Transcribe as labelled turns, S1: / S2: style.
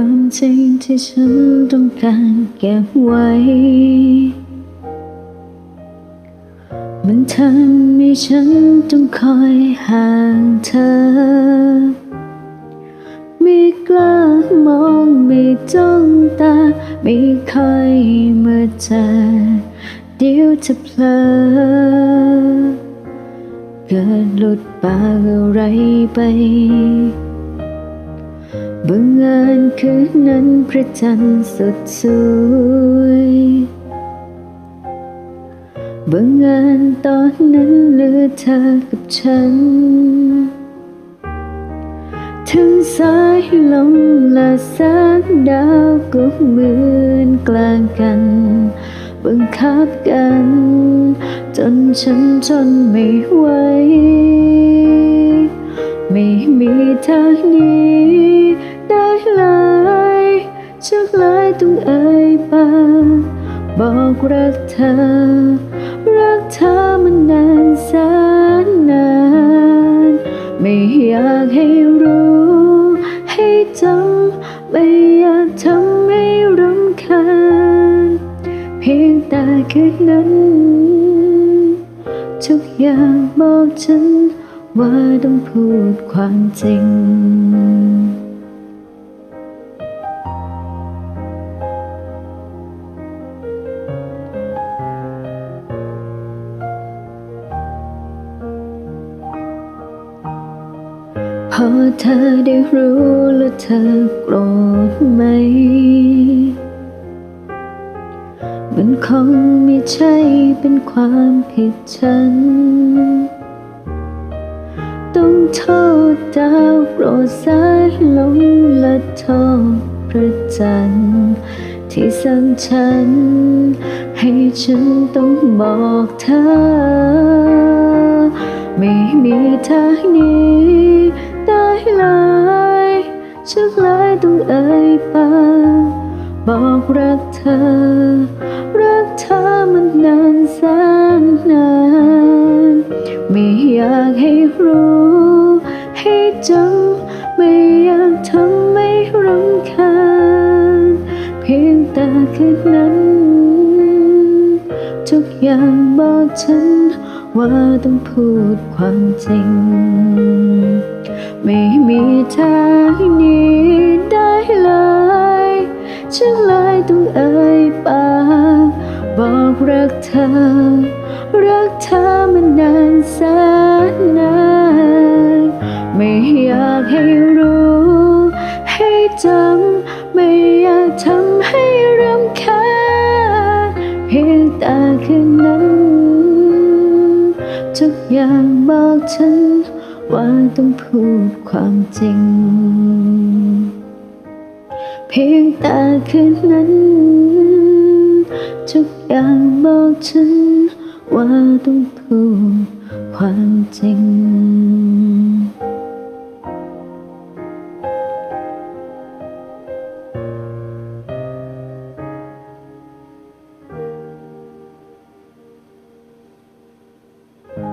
S1: ความจริงที่ฉันต้องการเก็บไว้ มันทำให้ฉันต้องคอยห่างเธอ ไม่กล้ามองไม่จ้องตา ไม่ค่อยเมื่อเจอเดี๋ยวจะเพลอเกิดหลุดปากอะไรไป บังเอิญคืนนั้นพระจันทร์สดสวยบังเอิญตอนนั้นเหลือเธอกับฉัน ทั้งสายลมและแสงดาวก็เหมือนกลางกัน บังคับกัน จนฉันทนไม่ไหว ไม่มีทางหนี้ได้เลยชักลายต้องเอ่ยปากบอกรักเธอ รักเธอมันนานแสนนาน ไม่อยากให้รู้ ให้จำไม่อยากทำให้รำคาญเพียงแต่คืนนั้น ทุกอย่างบอกฉัน ว่าต้องพูดความจริง พอเธอได้รู้แล้วเธอโกรธไหม มันคงไม่ใช่เป็นความผิดฉัน ต้องโทษดาวโปรดสายลมและโทษพระจันทร์ที่สั่งฉัน ให้ฉันต้องบอกเธอ ไม่มีทางหนี้ได้เลยชักหลายต้องเอ่ยปากบอกรักเธอ รักเธอมันนานแสนนาน ไม่อยากให้รู้ ให้จำไม่อยากทำไม่รำคาญเพียงแต่คืนนั้น ทุกอย่างบอกฉันว่าต้องพูดความจริง ไม่มีทางหนี้ได้เลย ฉันเลยต้องเอ่ยปากบอกรักเธอ รักเธอมันนานแสนนานไม่อยากให้รู้ ให้จำไม่อยากทำให้รำคาญเพียงแต่คืนนั้น ทุกอย่างบอกฉันว่าต้องพูดความจริง เพียงแต่คืนนั้น ทุกอย่างบอกฉัน ว่าต้อง